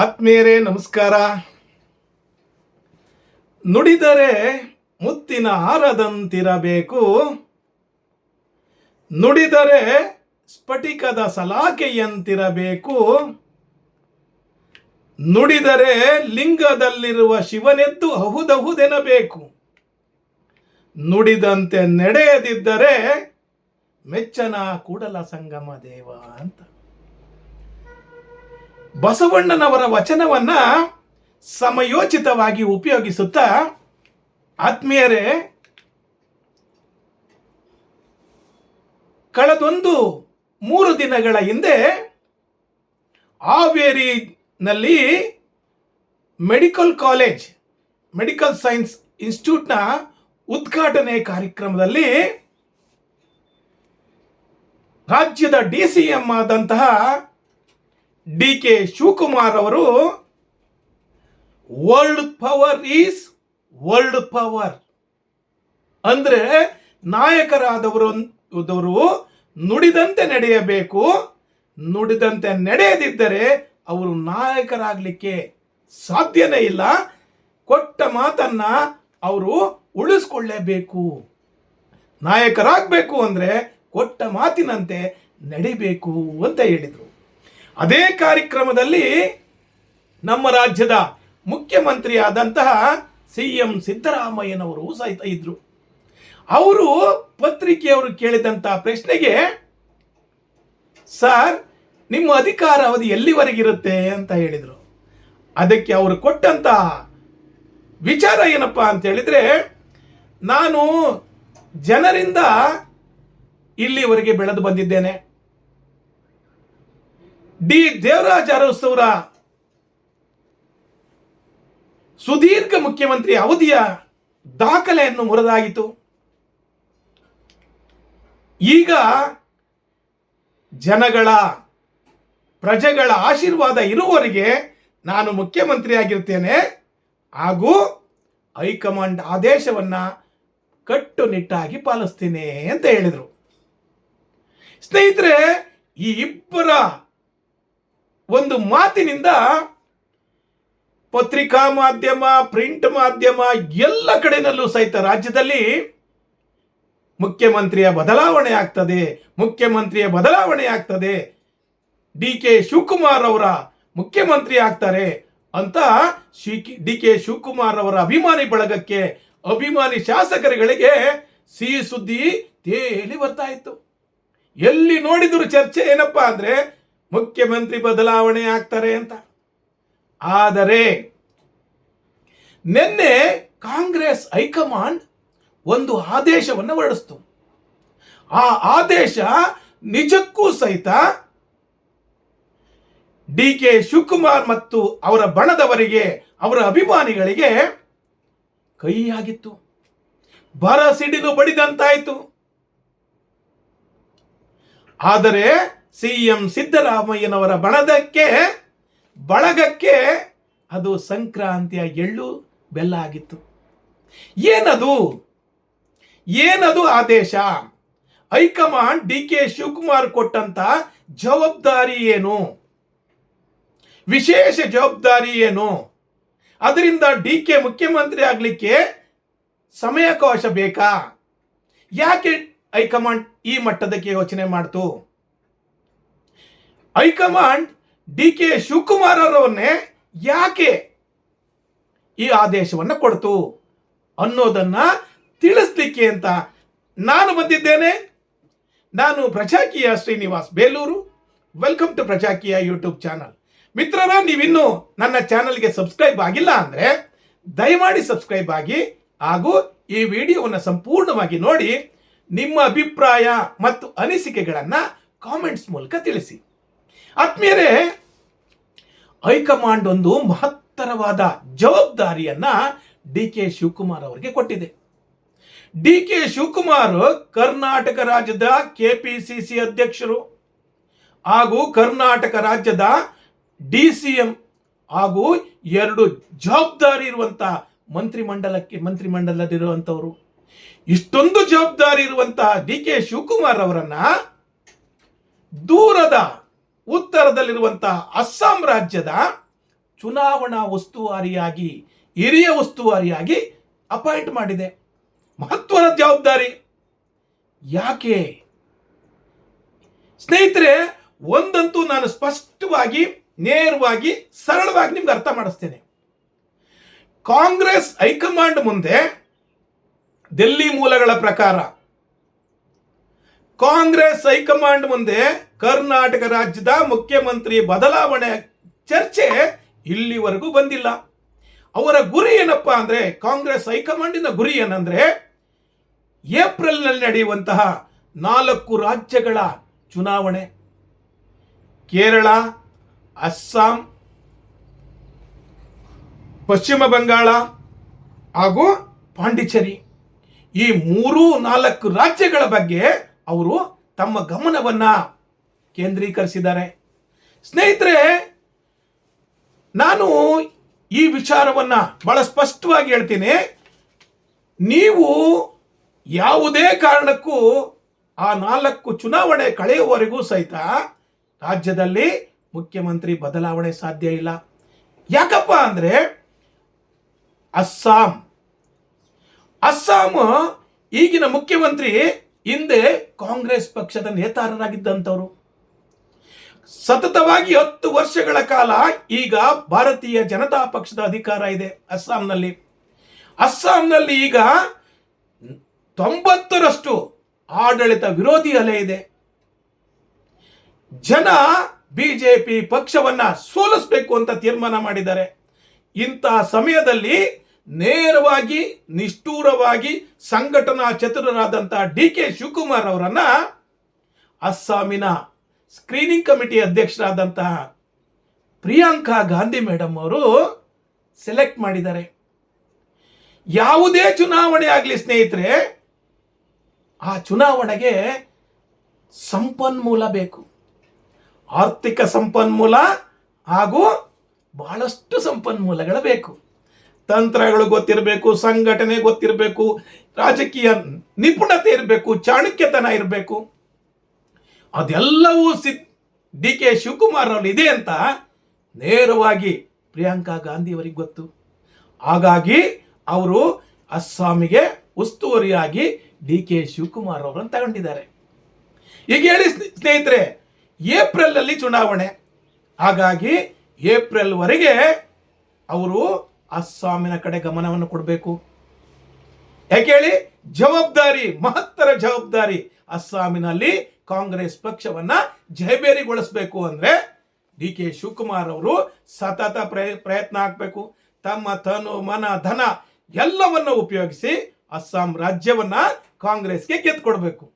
ಆತ್ಮೀಯರೇ, ನಮಸ್ಕಾರ. ನುಡಿದರೆ ಮುತ್ತಿನ ಹಾರದಂತಿರಬೇಕು. ನುಡಿದರೆ ಸ್ಫಟಿಕದ ಸಲಾಕೆಯಂತಿರಬೇಕು. ನುಡಿದರೆ ಲಿಂಗದಲ್ಲಿರುವ ಶಿವನೆದ್ದು ಅಹುದಹುದೆನಬೇಕು. ನುಡಿದಂತೆ ನಡೆಯದಿದ್ದರೆ ಮೆಚ್ಚನ ಕೂಡಲ ಸಂಗಮ ದೇವ ಅಂತ. ಬಸವಣ್ಣನವರ ವಚನವನ್ನ ಸಮಯೋಚಿತವಾಗಿ ಉಪಯೋಗಿಸುತ್ತಾ ಆತ್ಮೀಯರೇ, ಕಳೆದೊಂದು ಮೂರು ದಿನಗಳ ಹಿಂದೆ ಹಾವೇರಿನಲ್ಲಿ ಮೆಡಿಕಲ್ ಕಾಲೇಜ್, ಮೆಡಿಕಲ್ ಸೈನ್ಸ್ ಇನ್ಸ್ಟಿಟ್ಯೂಟ್ನ ಉದ್ಘಾಟನೆ ಕಾರ್ಯಕ್ರಮದಲ್ಲಿ ರಾಜ್ಯದ ಡಿ ಸಿ ಎಂ ಆದಂತಹ ಡಿ ಕೆ ಶಿವಕುಮಾರ್ ಅವರು world power is world power ಅಂದ್ರೆ ನಾಯಕರಾದವರು ನುಡಿದಂತೆ ನಡೆಯಬೇಕು. ನುಡಿದಂತೆ ನಡೆಯದಿದ್ದರೆ ಅವರು ನಾಯಕರಾಗಲಿಕ್ಕೆ ಸಾಧ್ಯನೇ ಇಲ್ಲ. ಕೊಟ್ಟ ಮಾತನ್ನ ಅವರು ಉಳಿಸ್ಕೊಳ್ಳೇಬೇಕು. ನಾಯಕರಾಗಬೇಕು ಅಂದರೆ ಕೊಟ್ಟ ಮಾತಿನಂತೆ ನಡಿಬೇಕು ಅಂತ ಹೇಳಿದರು. ಅದೇ ಕಾರ್ಯಕ್ರಮದಲ್ಲಿ ನಮ್ಮ ರಾಜ್ಯದ ಮುಖ್ಯಮಂತ್ರಿಯಾದಂತಹ ಸಿ ಎಂ ಸಿದ್ದರಾಮಯ್ಯನವರು ಸಹಿತ ಇದ್ರು. ಅವರು ಪತ್ರಿಕೆಯವರು ಕೇಳಿದಂಥ ಪ್ರಶ್ನೆಗೆ, ಸರ್, ನಿಮ್ಮ ಅಧಿಕಾರ ಅವಧಿ ಎಲ್ಲಿವರೆಗಿರುತ್ತೆ ಅಂತ ಹೇಳಿದರು. ಅದಕ್ಕೆ ಅವರು ಕೊಟ್ಟಂತ ವಿಚಾರ ಏನಪ್ಪ ಅಂತ ಹೇಳಿದ್ರೆ, ನಾನು ಜನರಿಂದ ಇಲ್ಲಿವರೆಗೆ ಬೆಳೆದು ಬಂದಿದ್ದೇನೆ. ಡಿ ದೇವರಾಜ ಅರಸವರ ಸುದೀರ್ಘ ಮುಖ್ಯಮಂತ್ರಿ ಅವಧಿಯ ದಾಖಲೆಯನ್ನು ಮುರಿದಾಗಿತು ಈಗ ಜನಗಳ, ಪ್ರಜೆಗಳ ಆಶೀರ್ವಾದ ಇರುವವರೆಗೆ ನಾನು ಮುಖ್ಯಮಂತ್ರಿ ಆಗಿರ್ತೇನೆ ಹಾಗೂ ಹೈಕಮಾಂಡ್ ಆದೇಶವನ್ನ ಕಟ್ಟುನಿಟ್ಟಾಗಿ ಪಾಲಿಸ್ತೇನೆ ಅಂತ ಹೇಳಿದರು. ಸ್ನೇಹಿತರೆ, ಈ ಇಬ್ಬರ ಒಂದು ಮಾತಿನಿಂದ ಪತ್ರಿಕಾ ಮಾಧ್ಯಮ, ಪ್ರಿಂಟ್ ಮಾಧ್ಯಮ ಎಲ್ಲ ಕಡೆನಲ್ಲೂ ಸಹಿತ ರಾಜ್ಯದಲ್ಲಿ ಮುಖ್ಯಮಂತ್ರಿಯ ಬದಲಾವಣೆ ಆಗ್ತದೆ, ಮುಖ್ಯಮಂತ್ರಿಯ ಬದಲಾವಣೆ ಆಗ್ತದೆ. ಡಿ ಕೆ ಶಿವಕುಮಾರ್ ಅವರ ಮುಖ್ಯಮಂತ್ರಿ ಆಗ್ತಾರೆ ಅಂತ ಡಿ ಕೆ ಶಿವಕುಮಾರ್ ಅವರ ಅಭಿಮಾನಿ ಬಳಗಕ್ಕೆ ಅಭಿಮಾನಿ ಶಾಸಕರುಗಳಿಗೆ ಸಿಹಿ ಸುದ್ದಿ ತೇಲಿ ಬರ್ತಾ ಇತ್ತು. ಎಲ್ಲಿ ನೋಡಿದ್ರು ಚರ್ಚೆ ಏನಪ್ಪಾ ಅಂದ್ರೆ ಮುಖ್ಯಮಂತ್ರಿ ಬದಲಾವಣೆ ಆಗ್ತಾರೆ ಅಂತ. ಆದರೆ ನಿನ್ನೆ ಕಾಂಗ್ರೆಸ್ ಹೈಕಮಾಂಡ್ ಒಂದು ಆದೇಶವನ್ನು ಹೊರಡಿಸ್ತು. ಆ ಆದೇಶ ನಿಜಕ್ಕೂ ಸಹಿತ ಡಿ ಕೆ ಶಿವಕುಮಾರ್ ಮತ್ತು ಅವರ ಬಣದವರಿಗೆ, ಅವರ ಅಭಿಮಾನಿಗಳಿಗೆ ಕೈಯಾಗಿತ್ತು ಬರ ಸಿಡಿಲು ಬಡಿದಂತಾಯಿತು. ಆದರೆ ಸಿ ಎಂ ಸಿದ್ದರಾಮಯ್ಯನವರ ಬಣದಕ್ಕೆ, ಬಳಗಕ್ಕೆ ಅದು ಸಂಕ್ರಾಂತಿಯ ಎಳ್ಳು ಬೆಲ್ಲ ಆಗಿತ್ತು. ಏನದು? ಏನದು ಆದೇಶ? ಹೈಕಮಾಂಡ್ ಡಿ ಕೆ ಶಿವಕುಮಾರ್ ಕೊಟ್ಟಂತ ಜವಾಬ್ದಾರಿ ಏನು? ವಿಶೇಷ ಜವಾಬ್ದಾರಿ ಏನು? ಅದರಿಂದ ಡಿ ಕೆ ಮುಖ್ಯಮಂತ್ರಿ ಆಗಲಿಕ್ಕೆ ಸಮಯಾವಕಾಶ ಬೇಕಾ? ಯಾಕೆ ಹೈಕಮಾಂಡ್ ಈ ಮಟ್ಟದಕ್ಕೆ ಯೋಚನೆ ಮಾಡ್ತು? High command D K Shivakumar ಅವರವನ್ನೇ ಯಾಕೆ ಈ ಆದೇಶವನ್ನು ಕೊಡ್ತು ಅನ್ನೋದನ್ನ ತಿಳಿಸ್ಲಿಕ್ಕೆ ಅಂತ ನಾನು ಬಂದಿದ್ದೇನೆ. ನಾನು Prajakiya Srinivas Belur. Welcome to Prajakiya YouTube channel ಮಿತ್ರರ, ನೀವಿನ್ನೂ ನನ್ನ ಚಾನಲ್ಗೆ ಸಬ್ಸ್ಕ್ರೈಬ್ ಆಗಿಲ್ಲ ಅಂದರೆ ದಯಮಾಡಿ ಸಬ್ಸ್ಕ್ರೈಬ್ ಆಗಿ ಹಾಗೂ ಈ ವಿಡಿಯೋವನ್ನು ಸಂಪೂರ್ಣವಾಗಿ ನೋಡಿ ನಿಮ್ಮ ಅಭಿಪ್ರಾಯ ಮತ್ತು ಅನಿಸಿಕೆಗಳನ್ನು ಕಾಮೆಂಟ್ಸ್ ಮೂಲಕ ತಿಳಿಸಿ. ಆತ್ಮೀಯರೇ ಹೈಕಮಾಂಡ್ ಒಂದು ಮಹತ್ತರವಾದ ಜವಾಬ್ದಾರಿಯನ್ನ ಡಿ ಕೆ ಶಿವಕುಮಾರ್ ಅವರಿಗೆ ಕೊಟ್ಟಿದೆ. ಡಿ ಕೆ ಶಿವಕುಮಾರ್ ಕರ್ನಾಟಕ ರಾಜ್ಯದ ಕೆಪಿಸಿಸಿ ಅಧ್ಯಕ್ಷರು ಹಾಗೂ ಕರ್ನಾಟಕ ರಾಜ್ಯದ ಡಿ ಸಿ ಎಂ ಹಾಗೂ ಎರಡು ಜವಾಬ್ದಾರಿ ಇರುವಂತ ಮಂತ್ರಿಮಂಡಲಕ್ಕೆ ಮಂತ್ರಿಮಂಡಲದಲ್ಲಿರುವಂಥವರು. ಇಷ್ಟೊಂದು ಜವಾಬ್ದಾರಿ ಇರುವಂತಹ ಡಿ ಕೆ ಶಿವಕುಮಾರ್ ಅವರನ್ನ ದೂರದ ಉತ್ತರದಲ್ಲಿರುವಂತಹ ಅಸ್ಸಾಂ ರಾಜ್ಯದ ಚುನಾವಣಾ ಉಸ್ತುವಾರಿಯಾಗಿ, ಹಿರಿಯ ಉಸ್ತುವಾರಿಯಾಗಿ ಅಪಾಯಿಂಟ್ ಮಾಡಿದೆ. ಮಹತ್ವದ ಜವಾಬ್ದಾರಿ. ಯಾಕೆ? ಸ್ನೇಹಿತರೆ, ಒಂದಂತೂ ನಾನು ಸ್ಪಷ್ಟವಾಗಿ, ನೇರವಾಗಿ, ಸರಳವಾಗಿ ನಿಮ್ಗೆ ಅರ್ಥ ಮಾಡಿಸ್ತೇನೆ. ಕಾಂಗ್ರೆಸ್ ಹೈಕಮಾಂಡ್ ಮುಂದೆ ದೆಲ್ಲಿ ಮೂಲಗಳ ಪ್ರಕಾರ ಕಾಂಗ್ರೆಸ್ ಹೈಕಮಾಂಡ್ ಮುಂದೆ ಕರ್ನಾಟಕ ರಾಜ್ಯದ ಮುಖ್ಯಮಂತ್ರಿ ಬದಲಾವಣೆ ಚರ್ಚೆ ಇಲ್ಲಿವರೆಗೂ ಬಂದಿಲ್ಲ. ಅವರ ಗುರಿ ಏನಪ್ಪಾ ಅಂದ್ರೆ, ಕಾಂಗ್ರೆಸ್ ಹೈಕಮಾಂಡಿನ ಗುರಿ ಏನಂದ್ರೆ, ಏಪ್ರಿಲ್ನಲ್ಲಿ ನಡೆಯುವಂತಹ ನಾಲ್ಕು ರಾಜ್ಯಗಳ ಚುನಾವಣೆ. ಕೇರಳ, ಅಸ್ಸಾಂ, ಪಶ್ಚಿಮ ಬಂಗಾಳ ಹಾಗೂ ಪಾಂಡಿಚೇರಿ. ಈ ಮೂರು ನಾಲ್ಕು ರಾಜ್ಯಗಳ ಬಗ್ಗೆ ಅವರು ತಮ್ಮ ಗಮನವನ್ನು ಕೇಂದ್ರೀಕರಿಸಿದ್ದಾರೆ. ಸ್ನೇಹಿತರೆ, ನಾನು ಈ ವಿಚಾರವನ್ನು ಬಹಳ ಸ್ಪಷ್ಟವಾಗಿ ಹೇಳ್ತೀನಿ. ನೀವು ಯಾವುದೇ ಕಾರಣಕ್ಕೂ ಆ ನಾಲ್ಕು ಚುನಾವಣೆ ಕಳೆಯುವವರೆಗೂ ಸಹಿತ ರಾಜ್ಯದಲ್ಲಿ ಮುಖ್ಯಮಂತ್ರಿ ಬದಲಾವಣೆ ಸಾಧ್ಯ ಇಲ್ಲ. ಯಾಕಪ್ಪ ಅಂದರೆ, ಅಸ್ಸಾಂ. ಅಸ್ಸಾಂ ಈಗಿನ ಮುಖ್ಯಮಂತ್ರಿ ಹಿಂದೆ ಕಾಂಗ್ರೆಸ್ ಪಕ್ಷದ ನೇತಾರರಾಗಿದ್ದಂಥವರು. ಸತತವಾಗಿ ಹತ್ತು ವರ್ಷಗಳ ಕಾಲ ಈಗ ಭಾರತೀಯ ಜನತಾ ಪಕ್ಷದ ಅಧಿಕಾರ ಇದೆ ಅಸ್ಸಾಂನಲ್ಲಿ. ಅಸ್ಸಾಂನಲ್ಲಿ ಈಗ ತೊಂಬತ್ತರಷ್ಟು ಆಡಳಿತ ವಿರೋಧಿ ಅಲೆ ಇದೆ. ಜನ ಬಿಜೆಪಿ ಪಕ್ಷವನ್ನ ಸೋಲಿಸಬೇಕು ಅಂತ ತೀರ್ಮಾನ ಮಾಡಿದ್ದಾರೆ. ಇಂತಹ ಸಮಯದಲ್ಲಿ ನೇರವಾಗಿ, ನಿಷ್ಠೂರವಾಗಿ ಸಂಘಟನಾ ಚತುರರಾದಂತಹ ಡಿ ಕೆ ಶಿವಕುಮಾರ್ ಅವರನ್ನ ಅಸ್ಸಾಮಿನ ಸ್ಕ್ರೀನಿಂಗ್ ಕಮಿಟಿ ಅಧ್ಯಕ್ಷರಾದಂತಹ ಪ್ರಿಯಾಂಕಾ ಗಾಂಧಿ ಮೇಡಮ್ ಅವರು ಸೆಲೆಕ್ಟ್ ಮಾಡಿದ್ದಾರೆ. ಯಾವುದೇ ಚುನಾವಣೆ ಆಗಲಿ ಸ್ನೇಹಿತರೆ, ಆ ಚುನಾವಣೆಗೆ ಸಂಪನ್ಮೂಲ ಬೇಕು. ಆರ್ಥಿಕ ಸಂಪನ್ಮೂಲ ಹಾಗೂ ಬಹಳಷ್ಟು ಸಂಪನ್ಮೂಲಗಳು ಬೇಕು. ತಂತ್ರಗಳು ಗೊತ್ತಿರಬೇಕು, ಸಂಘಟನೆ ಗೊತ್ತಿರಬೇಕು, ರಾಜಕೀಯ ನಿಪುಣತೆ ಇರಬೇಕು, ಚಾಣಕ್ಯತನ ಇರಬೇಕು. ಅದೆಲ್ಲವೂ ಸಿ, ಡಿ ಕೆ ಶಿವಕುಮಾರ್ ಅವ್ರು ಇದೆ ಅಂತ ನೇರವಾಗಿ ಪ್ರಿಯಾಂಕಾ ಗಾಂಧಿ ಅವರಿಗೆ ಗೊತ್ತು. ಹಾಗಾಗಿ ಅವರು ಅಸ್ಸಾಮಿಗೆ ಉಸ್ತುವಾರಿಯಾಗಿ ಡಿ ಕೆ ಶಿವಕುಮಾರ್ ಅವರನ್ನು ತಗೊಂಡಿದ್ದಾರೆ. ಈಗ ಹೇಳಿ ಸ್ನೇ- ಸ್ನೇಹಿತರೆ, ಏಪ್ರಿಲಲ್ಲಿ ಚುನಾವಣೆ. ಹಾಗಾಗಿ ಏಪ್ರಿಲ್ವರೆಗೆ ಅವರು ಅಸ್ಸಾಮಿನ ಕಡೆ ಗಮನವನ್ನು ಕೊಡಬೇಕು. ಯಾಕೆ ಹೇಳಿ? ಜವಾಬ್ದಾರಿ, ಮಹತ್ತರ ಜವಾಬ್ದಾರಿ. ಅಸ್ಸಾಮಿನಲ್ಲಿ ಕಾಂಗ್ರೆಸ್ ಪಕ್ಷವನ್ನ ಜಯಬೇರಿಗೊಳಿಸಬೇಕು ಅಂದ್ರೆ ಡಿ ಕೆ ಶಿವಕುಮಾರ್ ಅವರು ಸತತ ಪ್ರಯ- ಪ್ರಯತ್ನ ಹಾಕಬೇಕು ತಮ್ಮ ತನು, ಮನ, ಧನ ಎಲ್ಲವನ್ನ ಉಪಯೋಗಿಸಿ ಅಸ್ಸಾಂ ರಾಜ್ಯವನ್ನ ಕಾಂಗ್ರೆಸ್ಗೆ ಗೆದ್ಕೊಡ್ಬೇಕು.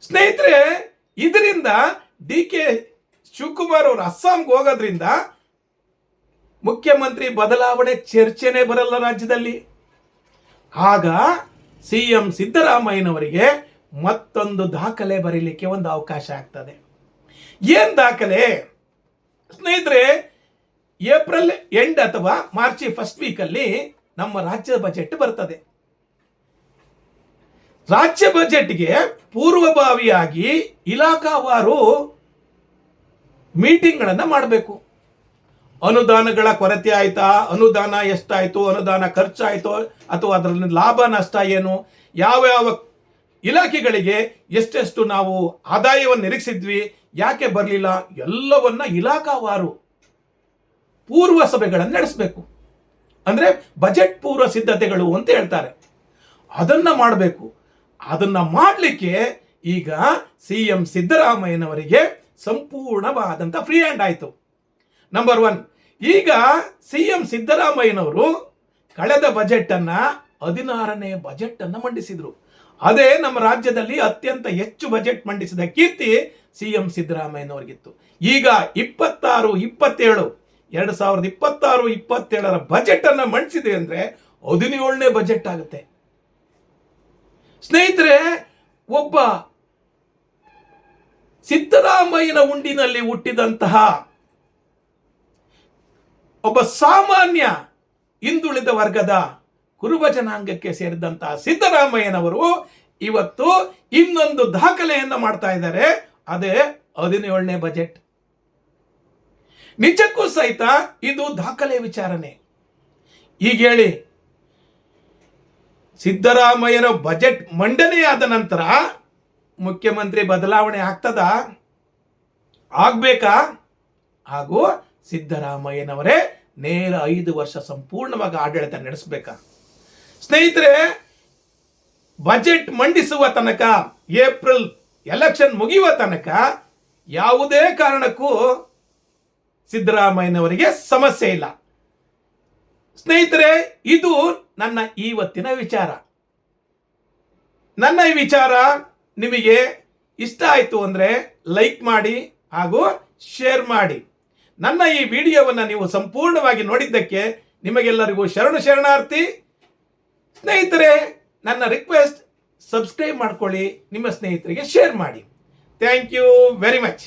ಸ್ನೇಹಿತರೆ, ಇದರಿಂದ ಡಿ ಕೆ ಶಿವಕುಮಾರ್ ಅವರು ಅಸ್ಸಾಂಗೆ ಹೋಗೋದ್ರಿಂದ ಮುಖ್ಯಮಂತ್ರಿ ಬದಲಾವಣೆ ಚರ್ಚೆನೇ ಬರಲ್ಲ ರಾಜ್ಯದಲ್ಲಿ. ಆಗ ಸಿ ಎಂ ಸಿದ್ದರಾಮಯ್ಯನವರಿಗೆ ಮತ್ತೊಂದು ದಾಖಲೆ ಬರೀಲಿಕ್ಕೆ ಒಂದು ಅವಕಾಶ ಆಗ್ತದೆ. ಏನ್ ದಾಖಲೆ? ಸ್ನೇಹಿತರೆ, ಏಪ್ರಿಲ್ ಎಂಡ್ ಅಥವಾ ಮಾರ್ಚ್ ಫಸ್ಟ್ ವೀಕಲ್ಲಿ ನಮ್ಮ ರಾಜ್ಯ ಬಜೆಟ್ ಬರ್ತದೆ. ರಾಜ್ಯ ಬಜೆಟ್ಗೆ ಪೂರ್ವಭಾವಿಯಾಗಿ ಇಲಾಖಾವಾರು ಮೀಟಿಂಗ್ಗಳನ್ನು ಮಾಡಬೇಕು. ಅನುದಾನಗಳ ಕೊರತೆ ಆಯ್ತಾ? ಅನುದಾನ ಎಷ್ಟಾಯ್ತು? ಅನುದಾನ ಖರ್ಚಾಯ್ತು? ಅಥವಾ ಅದರಲ್ಲಿ ಲಾಭ, ನಷ್ಟ ಏನು? ಯಾವ ಯಾವ ಇಲಾಖೆಗಳಿಗೆ ಎಷ್ಟೆಷ್ಟು ನಾವು ಆದಾಯವನ್ನು ನಿರೀಕ್ಷಿದ್ವಿ? ಯಾಕೆ ಬರಲಿಲ್ಲ? ಎಲ್ಲವನ್ನ ಇಲಾಖಾವಾರು ಪೂರ್ವ ಸಭೆಗಳನ್ನು ನಡೆಸಬೇಕು. ಅಂದರೆ ಬಜೆಟ್ ಪೂರ್ವ ಸಿದ್ಧತೆಗಳು ಅಂತ ಹೇಳ್ತಾರೆ. ಅದನ್ನು ಮಾಡಬೇಕು. ಅದನ್ನು ಮಾಡಲಿಕ್ಕೆ ಈಗ ಸಿ ಎಂ ಸಿದ್ದರಾಮಯ್ಯನವರಿಗೆ ಸಂಪೂರ್ಣವಾದಂಥ ಫ್ರೀ ಹ್ಯಾಂಡ್ ಆಯಿತು. ನಂಬರ್ ಒನ್ ಈಗ ಸಿ ಎಂ ಸಿದ್ದರಾಮಯ್ಯನವರು ಕಳೆದ ಬಜೆಟ್ ಅನ್ನ ಹದಿನಾರನೇ ಬಜೆಟ್ ಅನ್ನ ಮಂಡಿಸಿದ್ರು. ಅದೇ ನಮ್ಮ ರಾಜ್ಯದಲ್ಲಿ ಅತ್ಯಂತ ಹೆಚ್ಚು ಬಜೆಟ್ ಮಂಡಿಸಿದ ಕೀರ್ತಿ ಸಿ ಎಂ ಸಿದ್ದರಾಮಯ್ಯನವರಿಗಿತ್ತು. ಈಗ ಇಪ್ಪತ್ತಾರು, ಇಪ್ಪತ್ತೇಳು, ಎರಡು ಸಾವಿರದ ಇಪ್ಪತ್ತಾರು, ಇಪ್ಪತ್ತೇಳರ ಬಜೆಟ್ ಅನ್ನ ಮಂಡಿಸಿದೆ ಅಂದ್ರೆ ಹದಿನೇಳನೇ ಬಜೆಟ್ ಆಗುತ್ತೆ. ಸ್ನೇಹಿತರೆ, ಒಬ್ಬ ಸಿದ್ದರಾಮಯ್ಯನ ಉಂಡಿನಲ್ಲಿ ಹುಟ್ಟಿದಂತಹ ಒಬ್ಬ ಸಾಮಾನ್ಯ ಹಿಂದುಳಿದ ವರ್ಗದ ಕುರುಬ ಜನಾಂಗಕ್ಕೆ ಸೇರಿದಂತಹ ಸಿದ್ದರಾಮಯ್ಯನವರು ಇವತ್ತು ಇನ್ನೊಂದು ದಾಖಲೆಯನ್ನು ಮಾಡ್ತಾ ಇದ್ದಾರೆ. ಅದೇ ಹದಿನೇಳನೇ ಬಜೆಟ್. ನಿಜಕ್ಕೂ ಸಹಿತ ಇದು ದಾಖಲೆ ವಿಚಾರಣೆ. ಈಗ ಹೇಳಿ, ಸಿದ್ದರಾಮಯ್ಯನ ಬಜೆಟ್ ಮಂಡನೆಯಾದ ನಂತರ ಮುಖ್ಯಮಂತ್ರಿ ಬದಲಾವಣೆ ಆಗ್ತದ? ಆಗ್ಬೇಕಾ? ಹಾಗೂ ಸಿದ್ದರಾಮಯ್ಯನವರೇ ನೇರ ಐದು ವರ್ಷ ಸಂಪೂರ್ಣವಾಗಿ ಆಡಳಿತ ನಡೆಸಬೇಕಾ? ಸ್ನೇಹಿತರೆ, ಬಜೆಟ್ ಮಂಡಿಸುವ ತನಕ, ಏಪ್ರಿಲ್ ಎಲೆಕ್ಷನ್ ಮುಗಿಯುವ ತನಕ ಯಾವುದೇ ಕಾರಣಕ್ಕೂ ಸಿದ್ದರಾಮಯ್ಯನವರಿಗೆ ಸಮಸ್ಯೆ ಇಲ್ಲ. ಸ್ನೇಹಿತರೆ, ಇದು ನನ್ನ ಇವತ್ತಿನ ವಿಚಾರ. ನನ್ನ ಈ ವಿಚಾರ ನಿಮಗೆ ಇಷ್ಟ ಆಯಿತು ಅಂದರೆ ಲೈಕ್ ಮಾಡಿ ಹಾಗೂ ಶೇರ್ ಮಾಡಿ. ನನ್ನ ಈ ವಿಡಿಯೋವನ್ನು ನೀವು ಸಂಪೂರ್ಣವಾಗಿ ನೋಡಿದ್ದಕ್ಕೆ ನಿಮಗೆಲ್ಲರಿಗೂ ಶರಣು ಶರಣಾರ್ಥಿ. ಸ್ನೇಹಿತರೆ, ನನ್ನ ರಿಕ್ವೆಸ್ಟ್ ಸಬ್ಸ್ಕ್ರೈಬ್ ಮಾಡ್ಕೊಳ್ಳಿ, ನಿಮ್ಮ ಸ್ನೇಹಿತರಿಗೆ ಶೇರ್ ಮಾಡಿ. Thank you very much